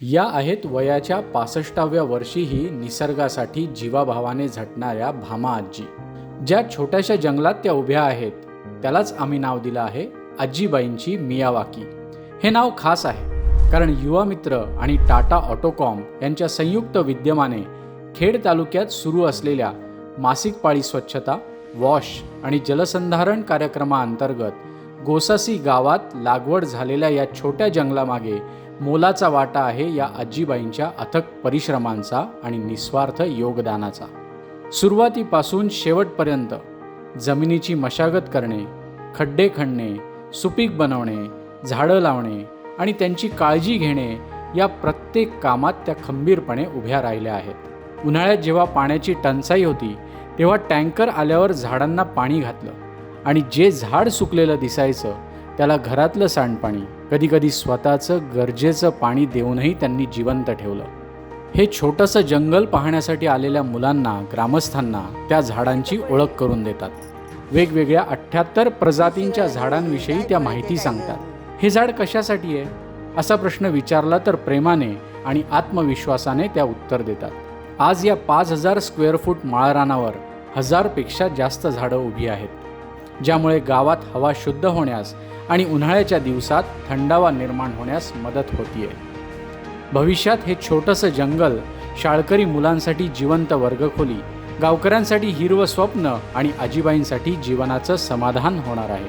या आहेत वयाच्या पासष्टाव्या वर्षीही निसर्गासाठी जीवाभावाने झटणाऱ्या भामा आजी. ज्या छोट्याशा जंगलात त्या उभ्या आहेत त्यालाच आम्ही नाव दिलं आहे आजीबाईंची मियावाकी. हे नाव खास आहे कारण युवा मित्र आणि टाटा ऑटोकॉम यांच्या संयुक्त विद्यमाने खेड तालुक्यात सुरू असलेल्या मासिक पाळी स्वच्छता वॉश आणि जलसंधारण कार्यक्रमाअंतर्गत गोसासी गावात लागवड झालेल्या या छोट्या जंगलामागे मोलाचा वाटा आहे या आजीबाईंच्या अथक परिश्रमांचा आणि निस्वार्थ योगदानाचा. सुरुवातीपासून शेवटपर्यंत जमिनीची मशागत करणे खड्डे खणणे सुपीक बनवणे झाडं लावणे आणि त्यांची काळजी घेणे या प्रत्येक कामात त्या खंबीरपणे उभ्या राहिल्या आहेत. उन्हाळ्यात जेव्हा पाण्याची टंचाई होती तेव्हा टँकर आल्यावर झाडांना पाणी घातलं आणि जे झाड सुकलेलं दिसायचं त्याला घरातलं सांडपाणी कधीकधी स्वतःचं गरजेचं पाणी देऊनही त्यांनी जिवंत ठेवलं. हे छोटंसं जंगल पाहण्यासाठी आलेल्या मुलांना ग्रामस्थांना त्या झाडांची ओळख करून देतात. वेगवेगळ्या अठ्ठ्याहत्तर प्रजातींच्या झाडांविषयी त्या माहिती सांगतात. हे झाड कशासाठी आहे? असा प्रश्न विचारला तर प्रेमाने आणि आत्मविश्वासाने त्या उत्तर देतात. आज या पाच हजार स्क्वेअर फूट माळरानावर हजारपेक्षा जास्त झाडं उभी आहेत ज्यामुळे गावात हवा शुद्ध होण्यास आणि उन्हाळ्याच्या दिवसात थंडावा निर्माण होण्यास मदत होतीये. भविष्यात हे छोटंसं जंगल शाळकरी मुलांसाठी जिवंत वर्गखोली गावकऱ्यांसाठी हिरवं स्वप्न आणि आजीबाईंसाठी जीवनाचं समाधान होणार आहे.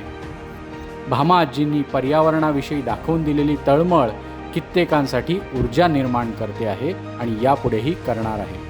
भामा आजींनी पर्यावरणाविषयी दाखवून दिलेली तळमळ कित्येकांसाठी ऊर्जा निर्माण करते आहे आणि यापुढेही करणार आहे.